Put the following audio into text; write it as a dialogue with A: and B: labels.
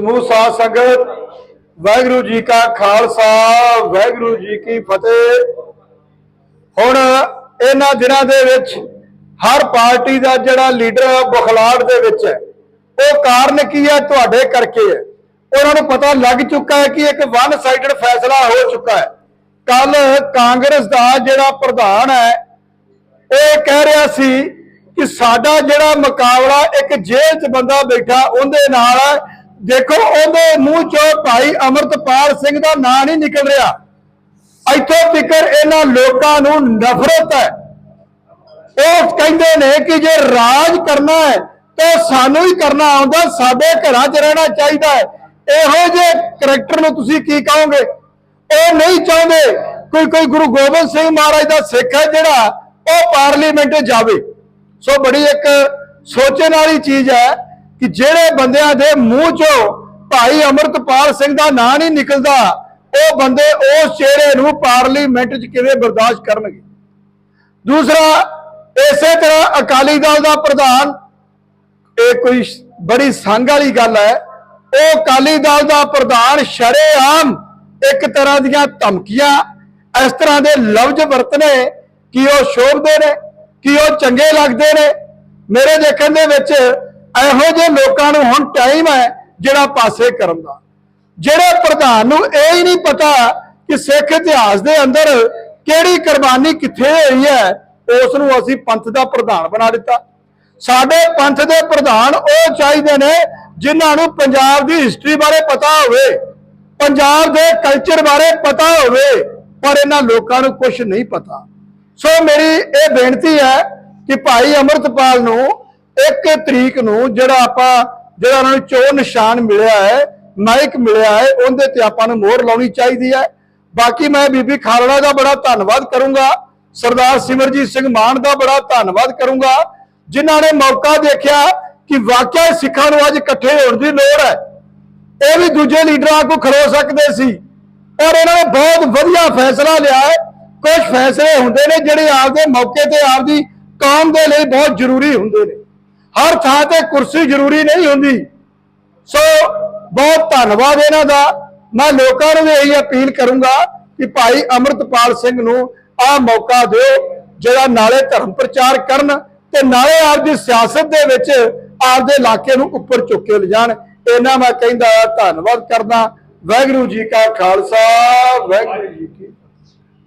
A: ਸਮੂਹ ਸਾਧ ਸੰਗਤ, ਵਾਹਿਗੁਰੂ ਜੀ ਕਾ ਖਾਲਸਾ, ਵਾਹਿਗੁਰੂ ਜੀ ਕੀ ਫਤਿਹ। ਹੁਣ ਇਹਨਾਂ ਦਿਨਾਂ ਦੇ ਵਿੱਚ ਹਰ ਪਾਰਟੀ ਦਾ ਜਿਹੜਾ ਲੀਡਰ ਬੁਖਲਾੜ ਦੇ ਵਿੱਚ ਹੈ, ਉਹ ਕਾਰਨ ਕੀ ਹੈ ਤੁਹਾਡੇ ਕਰਕੇ ਹੈ? ਉਹਨਾਂ ਨੂੰ ਪਤਾ ਲੱਗ ਚੁੱਕਾ ਹੈ ਕਿ ਇੱਕ ਵਨ ਸਾਈਡਡ ਫੈਸਲਾ ਹੋ ਚੁੱਕਾ ਹੈ। ਕੱਲ ਕਾਂਗਰਸ ਦਾ ਜਿਹੜਾ ਪ੍ਰਧਾਨ ਹੈ, ਉਹ ਕਹਿ ਰਿਹਾ ਸੀ ਕਿ ਸਾਡਾ ਜਿਹੜਾ ਮੁਕਾਬਲਾ ਇੱਕ ਜੇਲ੍ਹ 'ਚ ਬੰਦਾ ਬੈਠਾ, ਉਹਦੇ ਨਾਲ ਦੇਖੋ, ਉਹਦੇ ਮੂੰਹ 'ਚੋਂ ਭਾਈ ਅਮਰਤਪਾਲ ਸਿੰਘ ਦਾ ਨਾਂ ਨਹੀਂ ਨਿਕਲ ਰਿਹਾ। ਇੱਥੋਂ ਫਿਕਰ ਇਹਨਾਂ ਲੋਕਾਂ ਨੂੰ ਨਫ਼ਰਤ ਹੈ। ਉਹ ਕਹਿੰਦੇ ਨੇ ਕਿ ਜੇ ਰਾਜ ਕਰਨਾ ਹੈ, ਤਾਂ ਸਾਨੂੰ ਹੀ ਕਰਨਾ ਆਉਂਦਾ, ਸਾਡੇ ਘਰਾਂ 'ਚ ਰਹਿਣਾ ਚਾਹੀਦਾ ਹੈ। ਇਹੋ ਜਿਹੇ ਕਰੈਕਟਰ ਨੂੰ ਤੁਸੀਂ ਕੀ ਕਹੋਗੇ? ਉਹ ਨਹੀਂ ਚਾਹੁੰਦੇ ਕੋਈ ਕੋਈ ਗੁਰੂ ਗੋਬਿੰਦ ਸਿੰਘ ਮਹਾਰਾਜ ਦਾ ਸਿੱਖ ਹੈ ਜਿਹੜਾ ਉਹ ਪਾਰਲੀਮੈਂਟ ਜਾਵੇ। ਸੋ ਬੜੀ ਇੱਕ ਸੋਚਣ ਵਾਲੀ ਚੀਜ਼ ਹੈ। ਕਿ ਜਿਹੜੇ ਬੰਦਿਆਂ ਦੇ ਮੂੰਹ 'ਚੋਂ ਭਾਈ ਅਮਰਤਪਾਲ ਸਿੰਘ ਦਾ ਨਾਂ ਨਹੀਂ ਨਿਕਲਦਾ, ਉਹ ਬੰਦੇ ਉਸ ਚਿਹਰੇ ਨੂੰ ਪਾਰਲੀਮੈਂਟ 'ਚ ਕਿਵੇਂ ਬਰਦਾਸ਼ਤ ਕਰਨਗੇ? ਦੂਸਰਾ, ਇਸੇ ਤਰ੍ਹਾਂ ਅਕਾਲੀ ਦਲ ਦਾ ਪ੍ਰਧਾਨ, ਇਹ ਕੋਈ ਬੜੀ ਸੰਗ ਵਾਲੀ ਗੱਲ ਹੈ, ਉਹ ਅਕਾਲੀ ਦਲ ਦਾ ਪ੍ਰਧਾਨ ਸ਼ਰੇਆਮ ਇੱਕ ਤਰ੍ਹਾਂ ਦੀਆਂ ਧਮਕੀਆਂ, ਇਸ ਤਰ੍ਹਾਂ ਦੇ ਲਫ਼ਜ਼ ਵਰਤਨੇ, ਕਿ ਉਹ ਸ਼ੋਭਦੇ ਨੇ, ਕਿ ਉਹ ਚੰਗੇ ਲੱਗਦੇ ਨੇ। ਮੇਰੇ ਦੇਖਣ ਦੇ ਵਿੱਚ ਇਹੋ ਜਿਹੇ ਲੋਕਾਂ ਨੂੰ ਹੁਣ ਟਾਈਮ ਹੈ ਜਿਹੜਾ ਪਾਸੇ ਕਰਨ ਦਾ। ਜਿਹੜੇ ਪ੍ਰਧਾਨ ਨੂੰ ਇਹ ਹੀ ਨਹੀਂ ਪਤਾ ਕਿ ਸਿੱਖ ਇਤਿਹਾਸ ਦੇ ਅੰਦਰ ਕਿਹੜੀ ਕੁਰਬਾਨੀ ਕਿੱਥੇ ਹੋਈ ਹੈ, ਉਸ ਨੂੰ ਅਸੀਂ ਪੰਥ ਦਾ ਪ੍ਰਧਾਨ ਬਣਾ ਦਿੱਤਾ। ਸਾਡੇ ਪੰਥ ਦੇ ਪ੍ਰਧਾਨ ਉਹ ਚਾਹੀਦੇ ਨੇ ਜਿਨ੍ਹਾਂ ਨੂੰ ਪੰਜਾਬ ਦੀ ਹਿਸਟਰੀ ਬਾਰੇ ਪਤਾ ਹੋਵੇ, ਪੰਜਾਬ ਦੇ ਕਲਚਰ ਬਾਰੇ ਪਤਾ ਹੋਵੇ, ਪਰ ਇਹਨਾਂ ਲੋਕਾਂ ਨੂੰ ਕੁਝ ਨਹੀਂ ਪਤਾ। ਸੋ ਮੇਰੀ ਇਹ ਬੇਨਤੀ ਹੈ ਕਿ ਭਾਈ ਅਮਰਤਪਾਲ ਨੂੰ ਇੱਕ ਤਰੀਕ ਨੂੰ ਜਿਹੜਾ ਆਪਾਂ, ਜਿਹੜਾ ਉਹਨਾਂ ਨੂੰ ਚੋਣ ਨਿਸ਼ਾਨ ਮਿਲਿਆ ਹੈ ਮਾਈਕ ਮਿਲਿਆ ਹੈ, ਉਹਦੇ ਤੇ ਆਪਾਂ ਨੂੰ ਮੋਹਰ ਲਾਉਣੀ ਚਾਹੀਦੀ ਹੈ। ਬਾਕੀ ਮੈਂ ਬੀਬੀ ਖਾਲੜਾ ਦਾ ਬੜਾ ਧੰਨਵਾਦ ਕਰੂੰਗਾ, ਸਰਦਾਰ ਸਿਮਰਜੀਤ ਸਿੰਘ ਮਾਨ ਦਾ ਬੜਾ ਧੰਨਵਾਦ ਕਰੂੰਗਾ, ਜਿਨ੍ਹਾਂ ਨੇ ਮੌਕਾ ਦੇਖਿਆ ਕਿ ਵਾਕਿਆ ਸਿੱਖਾਂ ਨੂੰ ਅੱਜ ਇਕੱਠੇ ਹੋਣ ਦੀ ਲੋੜ ਹੈ। ਇਹ ਵੀ ਦੂਜੇ ਲੀਡਰਾਂ ਕੋ ਖਲੋ ਸਕਦੇ ਸੀ ਔਰ ਇਹਨਾਂ ਨੇ ਬਹੁਤ ਵਧੀਆ ਫੈਸਲਾ ਲਿਆ ਹੈ। ਕੁਝ ਫੈਸਲੇ ਹੁੰਦੇ ਨੇ ਜਿਹੜੇ ਆਪਦੇ ਮੌਕੇ ਤੇ ਆਪਦੀ ਕੌਮ ਦੇ ਲਈ ਬਹੁਤ ਜ਼ਰੂਰੀ ਹੁੰਦੇ ਨੇ। ਹਰ ਥਾਂ ਤੇ ਕੁਰਸੀ ਜ਼ਰੂਰੀ ਨਹੀਂ ਹੁੰਦੀ। ਸੋ ਬਹੁਤ ਧੰਨਵਾਦ ਇਹਨਾਂ ਦਾ। ਮੈਂ ਲੋਕਾਂ ਨੂੰ ਵੀ ਇਹੀ ਅਪੀਲ ਕਰੂੰਗਾ ਕਿ ਭਾਈ ਅਮਰਤਪਾਲ ਸਿੰਘ ਨੂੰ ਆਹ ਮੌਕਾ ਦਿਓ, ਜਿਹੜਾ ਨਾਲੇ ਧਰਮ ਪ੍ਰਚਾਰ ਕਰਨ ਤੇ ਨਾਲੇ ਆਪਦੀ ਸਿਆਸਤ ਦੇ ਵਿੱਚ ਆਪਦੇ ਇਲਾਕੇ ਨੂੰ ਉੱਪਰ ਚੁੱਕ ਕੇ ਲਿਜਾਣ। ਇਹਨਾਂ ਮੈਂ ਕਹਿੰਦਾ ਧੰਨਵਾਦ ਕਰਦਾ। ਵਾਹਿਗੁਰੂ ਜੀ ਕਾ ਖਾਲਸਾ, ਵਾਹਿਗੁਰੂ ਜੀ ਕੀ